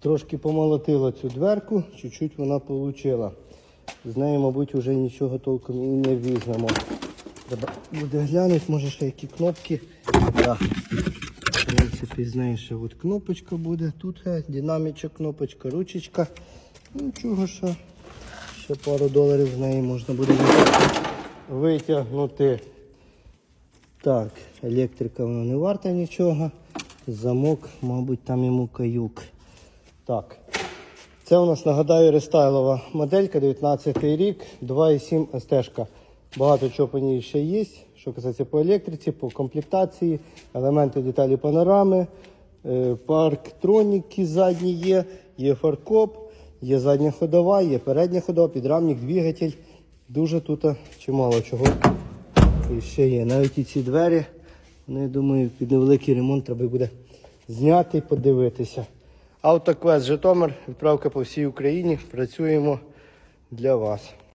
Трошки помолотила цю дверку, чуть-чуть вона получила. З неї, мабуть, вже нічого толком і не візьмемо. Треба буде глянути, може ще які кнопки. Да. В принципі, з неї ще от кнопочка буде. Тут е, динамічна кнопочка, ручечка. Нічого, що ще пару доларів з неї можна буде витягнути. Так, електрика вона не варта нічого. Замок, мабуть, там йому каюк. Так. Це у нас, нагадаю, рестайлова моделька, 19 рік, 2,7 СТ. Багато чого по ній ще є. Що касається по електриці, по комплектації, елементи деталі панорами, е, парктроніки задні є, є фаркоп, є задня ходова, є передня ходова, підрамник, двигатель. Дуже тут чимало чого ще є. Навіть і ці двері, вони, думаю, під невеликий ремонт треба буде зняти і подивитися. Автоквест Житомир, відправка по всій Україні. Працюємо для вас.